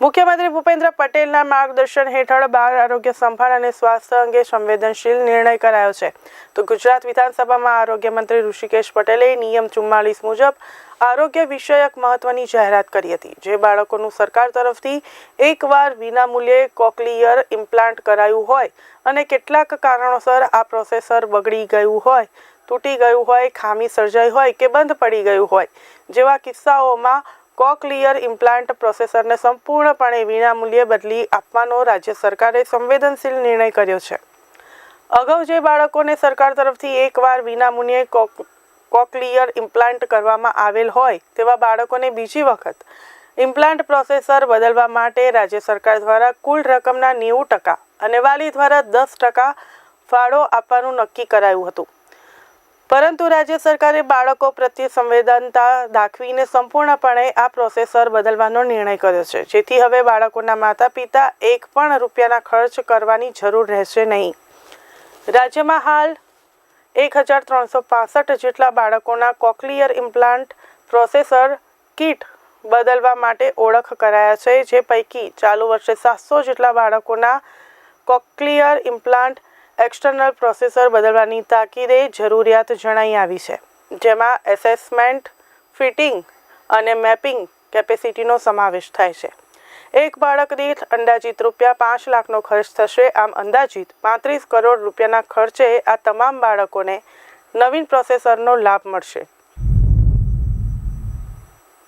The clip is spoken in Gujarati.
મુખ્યમંત્રી ભૂપેન્દ્ર પટેલના માર્ગદર્શન હેઠળ બાળ આરોગ્ય સંભાળ અને સ્વાસ્થ્ય અંગે સંવેદનશીલ નિર્ણય કરાયો છે. તો ગુજરાત વિધાનસભામાં આરોગ્ય મંત્રી ઋષિકેશ પટેલે નિયમ ચુમ્માલીસ મુજબ આરોગ્ય વિષયક મહત્વની જાહેરાત કરી હતી, જે બાળકોનું સરકાર તરફથી એકવાર વિનામૂલ્યે કોકલિયર ઇમ્પ્લાન્ટ કરાયું હોય અને કેટલાક કારણોસર આ પ્રોસેસર બગડી ગયું હોય, તૂટી ગયું હોય, ખામી સર્જાઈ હોય કે બંધ પડી ગયું હોય, જેવા કિસ્સાઓમાં કોકલિયર ઇમ્પ્લાન્ટ પ્રોસેસરને સંપૂર્ણપણે વિનામૂલ્યે બદલી આપવાનો રાજ્ય સરકારે સંવેદનશીલ નિર્ણય કર્યો છે. અગાઉ જે બાળકોને સરકાર તરફથી એકવાર વિનામૂલ્યે કોક, કોકલિયર ઇમ્પ્લાન્ટ કરવામાં આવેલ હોય તેવા બાળકોને બીજી વખત ઇમ્પ્લાન્ટ પ્રોસેસર બદલવા માટે રાજ્ય સરકાર દ્વારા કુલ રકમના નેવું ટકા અને વાલી દ્વારા દસ ટકા ફાળો આપવાનું નક્કી કરાયું હતું. પરંતુ રાજ્ય સરકારે બાળકો પ્રત્યે સંવેદનતા દાખવીને સંપૂર્ણપણે આ પ્રોસેસર બદલવાનો નિર્ણય કર્યો છે. જેથી હવે બાળકોના માતા પિતા એક પણ રૂપિયાના ખર્ચ કરવાની જરૂર રહેશે નહીં. રાજ્યમાં હાલ એક હજાર ત્રણસો પાસઠ જેટલા બાળકોના કોકલિયર ઇમ્પ્લાન્ટ પ્રોસેસર કિટ બદલવા માટે ઓળખ કરાયા છે. જે પૈકી ચાલુ વર્ષે સાતસો જેટલા બાળકોના કોકલિયર ઇમ્પ્લાન્ટ એક્સટર્નલ પ્રોસેસર બદલવાની તાકીદે જરૂરિયાત જણાઈ આવી છે, જેમાં એસેસમેન્ટ ફિટિંગ અને મેપિંગ કેપેસિટીનો સમાવેશ થાય છે. એક બાળક દીઠ અંદાજિત રૂપિયા પાંચ લાખનો ખર્ચ થશે, આમ અંદાજિત પાંત્રીસ કરોડ રૂપિયાના ખર્ચે આ તમામ બાળકોને નવીન પ્રોસેસરનો લાભ મળશે.